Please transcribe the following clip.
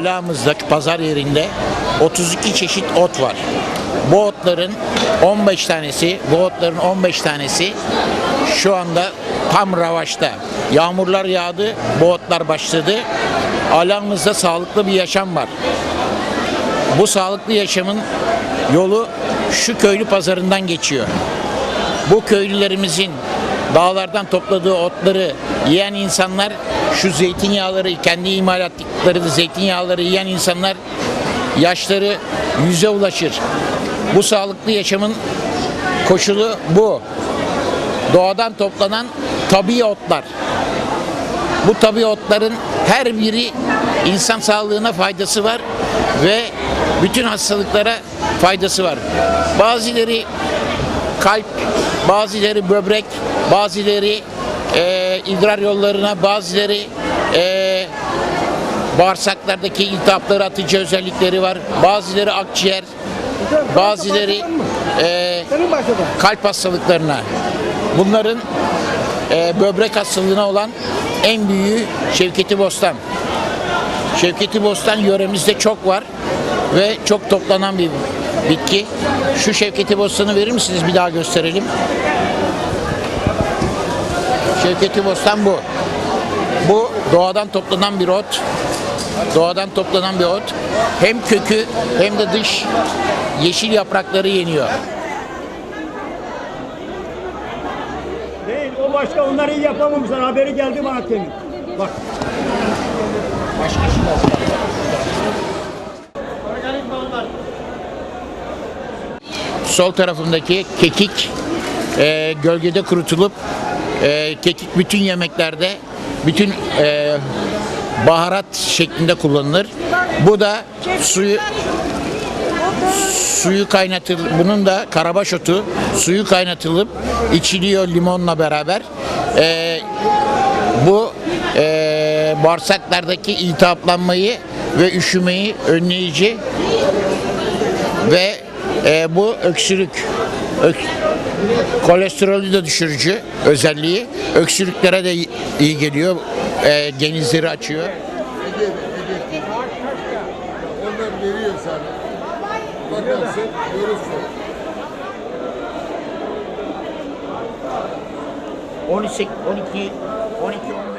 alağımızdaki pazar yerinde 32 çeşit ot var. Bu otların 15 tanesi, bu otların 15 tanesi şu anda tam ravaşta. Yağmurlar yağdı, bu otlar başladı. Alağımızda sağlıklı bir yaşam var. Bu sağlıklı yaşamın yolu şu köylü pazarından geçiyor. Bu köylülerimizin dağlardan topladığı otları yiyen insanlar şu zeytinyağları kendi imal ettikleri zeytinyağları yiyen insanlar yaşları yüze ulaşır. Bu sağlıklı yaşamın koşulu bu. Doğadan toplanan tabii otlar. Bu tabii otların her biri insan sağlığına faydası var ve bütün hastalıklara faydası var. Bazıları kalp, bazıları böbrek, bazıları eee idrar yollarına, bazıları eee bağırsaklardaki iltihapları atıcı özellikleri var. Bazıları akciğer, bazıları başladı. kalp hastalıklarına. Bunların eee, böbrek hastalığına olan en büyüğü Şevketi Bostan. Şevketi Bostan yöremizde çok var ve çok toplanan bir bitki. Şu Şevketi Bostan'ı verir misiniz bir daha gösterelim. Şevketi Bostan bu. Bu doğadan toplanan bir ot. Doğadan toplanan bir ot. Hem kökü hem de dış yeşil yaprakları yeniyor. Değil o başka onları iyi yapamamışlar. Haberi geldi bana temin. Bak. Başka şey Sol tarafındaki kekik e, gölgede kurutulup e, kekik bütün yemeklerde bütün e, baharat şeklinde kullanılır. Bu da suyu suyu kaynatıl bunun da karabaş otu suyu kaynatılıp içiliyor limonla beraber. E, bu e, bağırsaklardaki iltihaplanmayı ve üşümeyi önleyici ve e, bu öksürük ök- kolesterolü de düşürücü özelliği öksürüklere de iyi- geliyor e, genizleri açıyor. Onlar veriyor sana. Bakarsın, görürsün. 12 12 12 15